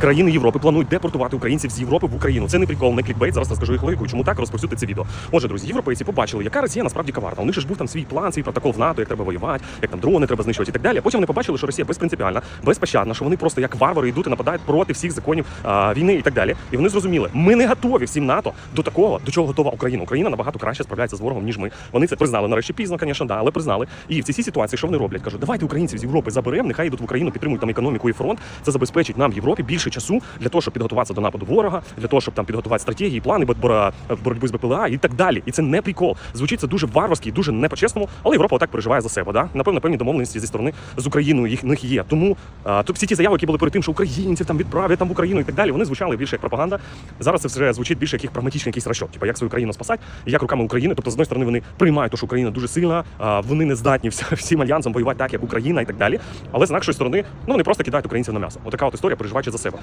країни Європи планують депортувати українців з Європи в Україну. Це не прикол, не клікбейт. Зараз розкажу їх логіку, чому так розповсюдити це відео. Отже, друзі, європейці побачили, яка Росія насправді коварна. У них ж був там свій план, свій протокол в НАТО, як треба воювати, як там дрони треба знищувати і так далі. Потім вони побачили, що Росія безпринципіальна, безпощадна, що вони просто як варвари йдуть і нападають проти всіх законів а, війни і так далі. І вони зрозуміли, ми не готові всім НАТО до такого, до чого готова Україна. Україна набагато краще справляється з ворогом, ніж ми. Вони це признали нарешті пізно, звісно, да, але признали. І в цій ситуації, що вони роблять? Кажуть, давайте українців з Європи заберемо, нехай йдуть в Україну, підтримують там економіку і фронт. Це забезпечить нам в Європі більше часу для того, щоб підготуватися до нападу ворога, для того, щоб там підготувати стратегії, плани боротьби з БПЛА і так далі. І це не прикол. Звучить це дуже варварськи, і дуже не по-чесному, але Європа отак переживає за себе. Да? Напевно, певні домовленості зі сторони з Україною їх них є. Тому а, всі ті заяви, які були перед тим, що українців там відправлять там в Україну і так далі, вони звучали більше як пропаганда. Зараз це вже звучить більше як їх прагматичний якийсь расчет. Типу, як свою країну спасати, як руками України. Тобто, з одної сторони, вони приймають, що Україна дуже сильна, а, вони не здатні всім альянсом воювати так, як Україна і так далі. Але з іншої сторони, ну вони просто кидають українців на м'ясо. Отака от історія, переживаючи за себе.